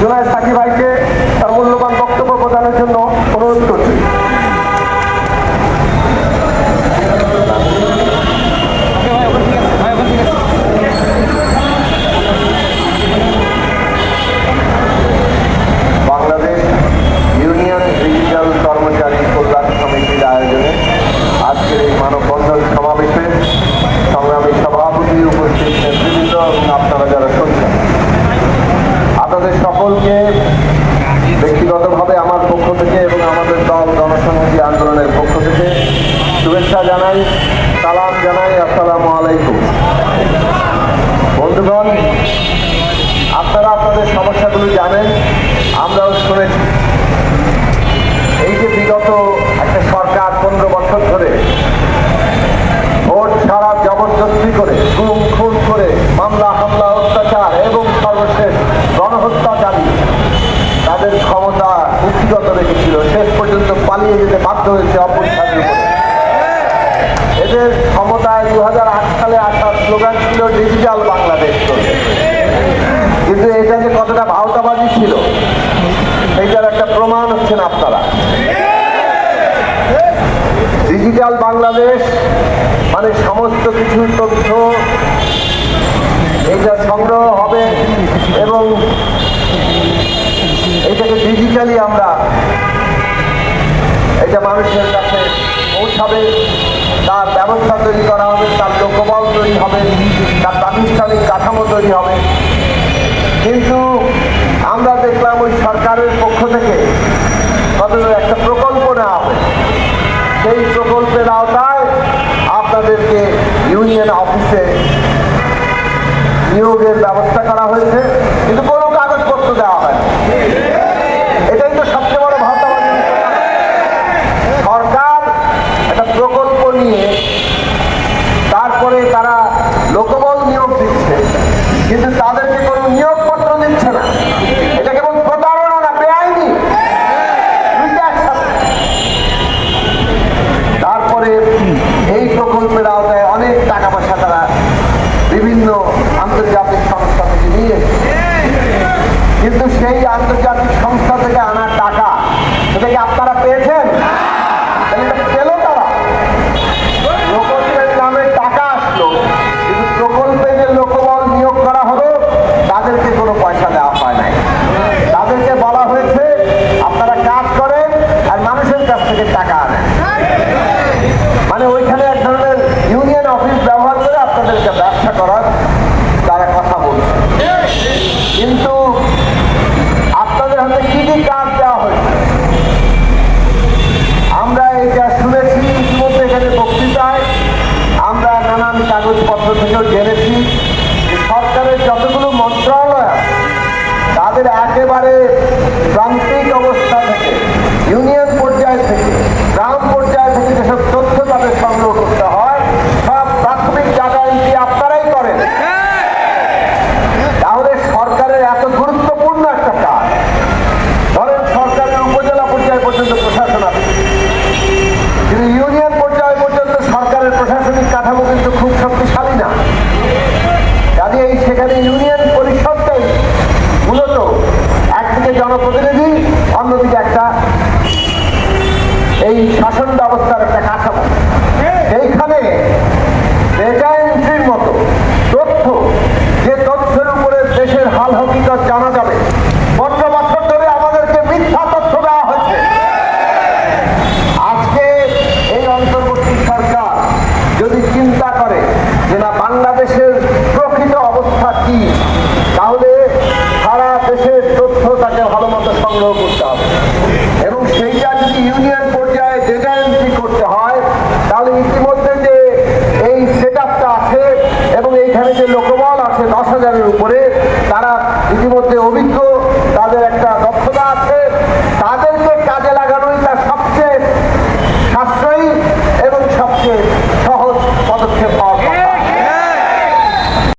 Junaid Psaki ভাইকে তার মূল্যবান বক্তব্য প্রদানের জন্য সকলকে ব্যক্তিগতভাবে আমার পক্ষ থেকে এবং আমাদের দল জনসংহতি আন্দোলনের পক্ষ থেকে শুভেচ্ছা জানাই, সালাম জানাই, আসসালামু আলাইকুম। বন্ধুগণ, আপনারা আপনাদের সমস্যাগুলো জানেন, আমরাও শুনেছি। এই যে বিগত একটা সরকার পনেরো বছর ধরে ভোট ছাড়া জবরদস্তি করে, গুম খুন করে, মামলা ক্ষমতা কুক্ষিগত রেখেছিল। শেষ পর্যন্ত পালিয়ে যেতে বাধ্য হয়েছে উপরে। এদের ক্ষমতায় দু হাজার আট সালে আসার স্লোগান ছিল ডিজিটাল বাংলাদেশ কিন্তু এটা যে কতটা ভাওতাবাজি ছিল এইটার একটা প্রমাণ হচ্ছেন আপনারা। ডিজিটাল বাংলাদেশ মানে সমস্ত কিছু তথ্য এইটা সংগ্রহ হবে এবং এটাকে ডিজিটালি আমরা এটা মানুষের কাছে পৌঁছাবে, তার ব্যবস্থা তৈরি করা হবে, তার লোকবল তৈরি হবে, তার প্রাতিষ্ঠানিক কাঠামো তৈরি হবে। কিন্তু আমরা দেখলাম ওই সরকারের পক্ষ থেকে তাদের একটা প্রকল্প নেওয়া হবে। সেই প্রকল্পের আওতায় আপনাদেরকে ইউনিয়ন অফিসে নিয়োগের ব্যবস্থা করা হয়েছে, কিন্তু কোনো কাগজপত্র দেওয়া হয় এটাই তো সবচেয়ে বড় ভাবতাবাদী সরকার একটা প্রকল্প নিয়ে তারপরে তারা লোকবল নিয়োগ দিচ্ছে, কিন্তু তাদেরকে কোনো নিয়োগপত্র দিচ্ছে না। এটা কেবল প্রতারণা না, বেআইনি। তারপরে এই প্রকল্পের আওতায় অনেক টাকা পয়সা তারা বিভিন্ন আন্তর্জাতিক সংস্থা থেকে নিয়ে কিন্তু সেই আন্তর্জাতিক সংস্থা থেকে আনা টাকা, সেটা কি আপনারা পেয়েছেন তাহলে এটা পেল তারা প্রকল্পের নামে টাকা আসলো কিন্তু প্রকল্পে যে লোকবল নিয়োগ করা হলো তাদেরকে কোনো পয়সা দেওয়া হয় নাই তাদেরকে বলা হয়েছে আপনারা কাজ করেন আর মানুষের কাছ থেকে টাকা আনেন মানে ওইখানে এক ধরনের ইউনিয়ন অফিস ব্যবহার করে আপনাদেরকে ব্যবসা করার তারা কথা বলছে কিন্তু আপনাদের হাতে কি কি কাজ দেওয়া হয়েছে আমরা এটা শুনেছি ইতিমধ্যে এখানে বক্তৃতায় আমরা নানান কাগজপত্র থেকেও জেনেছি যে সরকারের যতগুলো মন্ত্রণালয় আছে তাদের একেবারে প্রান্তিক অবস্থা থেকে, ইউনিয়ন পর্যায় থেকে, গ্রাম পর্যায় থেকে যেসব তথ্য তাদের সংগ্রহ করতে হয়, সব প্রাথমিক জায়গা এন্ট্রি আপনারাই করেন। তাহলে সরকারের এত গুরুত্বপূর্ণ একটা কাজ। ধরেন সরকারের উপজেলা পর্যায় পর্যন্ত প্রশাসন আছে। কিন্তু ইউনিয়ন পর্যায় পর্যন্ত সরকারের প্রশাসনিক কাঠামো কিন্তু খুব শক্তিশালী না। কাজে এই সেখানে ইউনিয়ন জনপ্রতিনিধি অন্যদিকে একটা এই শাসন ব্যবস্থার একটা কাঠামো। এইখানে ডেটা এন্ট্রির মতো তথ্য যে তথ্যের উপরে দেশের হাল হকিকত জানা যাবে পনেরো বছর ধরে আমাদেরকে মিথ্যা তথ্য দেওয়া হয়েছে আজকে এই অন্তর্বর্তী সরকার যদি চিন্তা করে যে না বাংলাদেশের প্রকৃত অবস্থা কি তাহলে সারা দেশের তথ্য তাকে সংগ্রহ করতে হবে। এবং সেইটা যদি ইউনিয়ন পর্যায়ে ডেটা এন্ট্রি করতে হয়, তাহলে ইতিমধ্যে যে এই সেট আছে এবং এইখানে যে লোকবল আছে দশ হাজারের উপরে, তারা